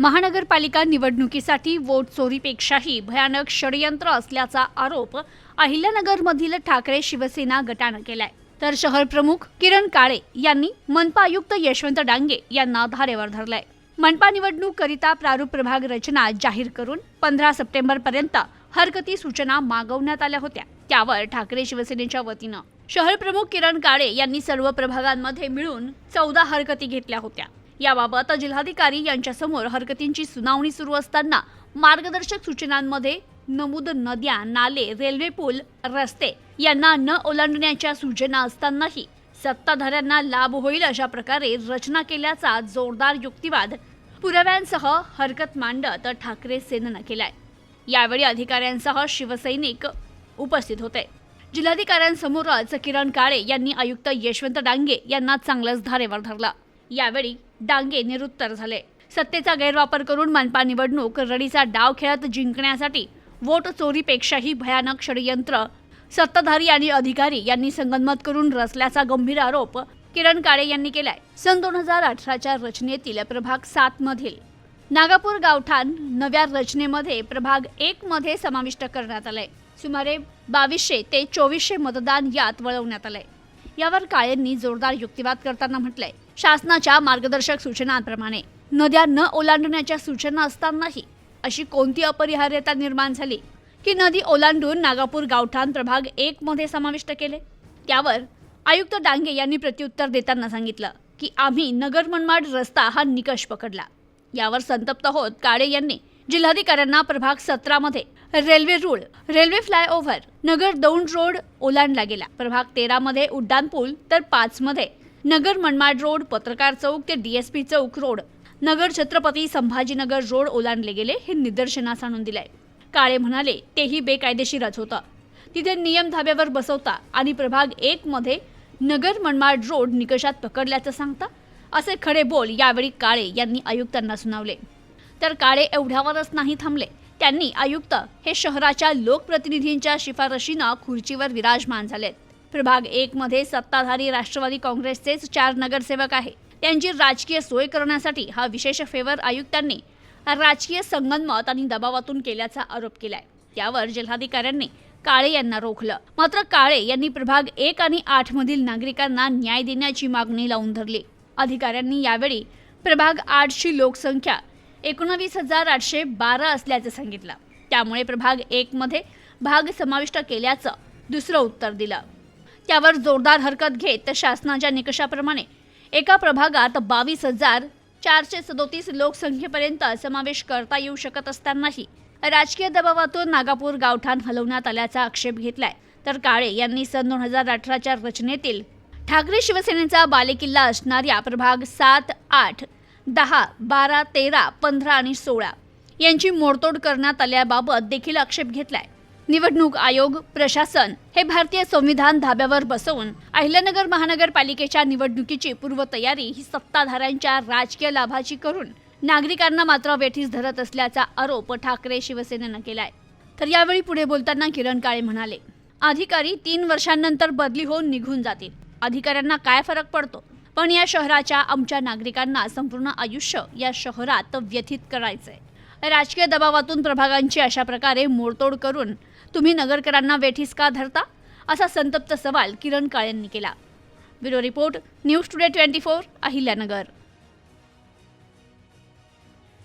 महानगरपालिका निवडणुकीसाठी वोट चोरीपेक्षाही भयानक षडयंत्र असल्याचा आरोप अहिल्यानगरमधील ठाकरे शिवसेना गटानं केलाय. तर शहर प्रमुख किरण काळे यांनी मनपा आयुक्त यशवंत डांगे यांना धारेवर धरलंय. मनपा निवडणूक करिता प्रारूप प्रभाग रचना जाहीर करून पंधरा सप्टेंबर पर्यंत हरकती सूचना मागवण्यात आल्या होत्या. त्यावर ठाकरे शिवसेनेच्या वतीनं शहर प्रमुख किरण काळे यांनी सर्व प्रभागांमध्ये मिळून चौदा हरकती घेतल्या होत्या. याबाबत जिल्हाधिकारी यांच्यासमोर हरकतींची सुनावणी सुरू असताना मार्गदर्शक सूचनांमध्ये नमूद नद्या नाले रेल्वे पूल रस्ते यांना न ओलांडण्याच्या सूचना असतानाही सत्ताधाऱ्यांना लाभ होईल अशा प्रकारे रचना केल्याचा जोरदार युक्तिवाद पुराव्यांसह हरकत मांडत ठाकरे सेनेनं केलाय. यावेळी अधिकाऱ्यांसह शिवसैनिक उपस्थित होते. जिल्हाधिकाऱ्यांसमोरच किरण काळे यांनी आयुक्त यशवंत डांगे यांना चांगलंच धारेवर धरलं. यावेळी डांगे निरुत्तर झाले. सत्तेचा गैरवापर करून मनपा निवडणूक रडीचा डाव खेळत जिंकण्यासाठी वोट चोरीपेक्षाही भयानक षडयंत्र. सत्ताधारी आणि अधिकारी यांनी संगनमत करून रचल्याचा गंभीर आरोप किरण काळे यांनी केलाय. सन दोन हजार अठराच्या रचनेतील प्रभाग सात मधील नागापूर गावठाण नव्या रचनेमध्ये प्रभाग एक मध्ये समाविष्ट करण्यात आलंय. सुमारे बावीसशे ते चोवीसशे मतदान यात वळवण्यात आलंय. यावर काळेंनी जोरदार युक्तिवाद करताना म्हटलंय. शासनाच्या मार्गदर्शक सूचनांप्रमाणे. नद्या न ओलांडण्याच्या सूचना असतानाही अशी कोणती अपरिहार्यता निर्माण झाली की नदी ओलांडून नागापूर गावठाण प्रभाग एक मध्ये समाविष्ट केले? त्यावर आयुक्त डांगे यांनी प्रत्युत्तर देताना सांगितलं की आम्ही नगर मनमाड रस्ता हा निकष पकडला. यावर संतप्त होत काळे यांनी जिल्हाधिकाऱ्यांना प्रभाग सतरामध्ये रेल्वे रूळ railway flyover Nagar Daund road ओलांडला गेला. प्रभाग तेरामध्ये उड्डाणपूल तर पाचमध्ये नगर मनमाड रोड पत्रकार चौक ते डीएसपी चौक रोड. नगर छत्रपती संभाजीनगर रोड ओलांडले गेले हे निदर्शनास आणून दिलंय. काळे म्हणाले तेही बेकायदेशीरच होतं. तिथे नियम धाब्यावर बसवता आणि प्रभाग एक मध्ये नगर मनमाड रोड निकषात पकडल्याचं सांगता असे खडे बोल यावेळी काळे यांनी आयुक्तांना सुनावले. तर काळे एवढ्यावरच नाही थांबले. त्यांनी आयुक्त हे शहराच्या लोकप्रतिनिधींच्या शिफारशीनं खुर्चीवर विराजमान झालेत. प्रभाग एक मध्ये सत्ताधारी राष्ट्रवादी काँग्रेसचेच चार नगरसेवक आहे त्यांची राजकीय सोय करण्यासाठी हा विशेष फेवर आयुक्तांनी राजकीय संगनमत आणि दबावातून केल्याचा आरोप केलाय. त्यावर जिल्हाधिकाऱ्यांनी काळे यांना रोखलं. मात्र काळे यांनी प्रभाग एक आणि आठ मधील नागरिकांना न्याय देण्याची मागणी लावून धरली. अधिकाऱ्यांनी यावेळी प्रभाग आठची लोकसंख्या एकोणवीस हजार आठशे बारा असल्याचं सांगितलं. त्यामुळे प्रभाग एक मध्ये भाग समाविष्ट केल्याचं दुसरं उत्तर दिलं. त्यावर जोरदार हरकत घेत शासनाच्या निकषाप्रमाणे एका प्रभागात बावीस हजार चारशे सदोतीस लोकसंख्येपर्यंत समावेश करता येऊ शकत असतानाही राजकीय दबावातून नागापूर गावठाण हलवण्यात आल्याचा आक्षेप घेतलाय. तर काळे यांनी सन दोन हजार अठराच्या रचनेतील ठाकरे शिवसेनेचा बालेकिल्ला असणाऱ्या प्रभाग सात आठ दहा बारा तेरा पंधरा आणि सोळा यांची मोडतोड करण्यात आल्याबाबत देखील आक्षेप घेतलाय. निवडणूक आयोग प्रशासन हे भारतीय संविधान धाब्यावर बसवून अहिल्यानगर महानगरपालिकेच्या निवडणुकीची पूर्वतयारी ही सत्ताधाऱ्यांच्या राजकीय लाभाची करून नागरिकांना मात्र वेठीस धरत असल्याचा आरोप ठाकरे शिवसेनेनं केलाय. तर यावेळी पुढे बोलताना किरण काळे म्हणाले अधिकारी तीन वर्षांनंतर बदली होऊन निघून जातील. अधिकाऱ्यांना काय फरक पडतो? पण या शहराच्या आमच्या नागरिकांना संपूर्ण आयुष्य या शहरात व्यथित करायचंय. राजकीय दबावातून प्रभागांची अशा प्रकारे मोडतोड करून तुम्ही नगरकरांना वेठीस का धरता? असा संतप्त सवाल किरण काळेंनी केला. Bureau report news today twenty four Ahilyanagar.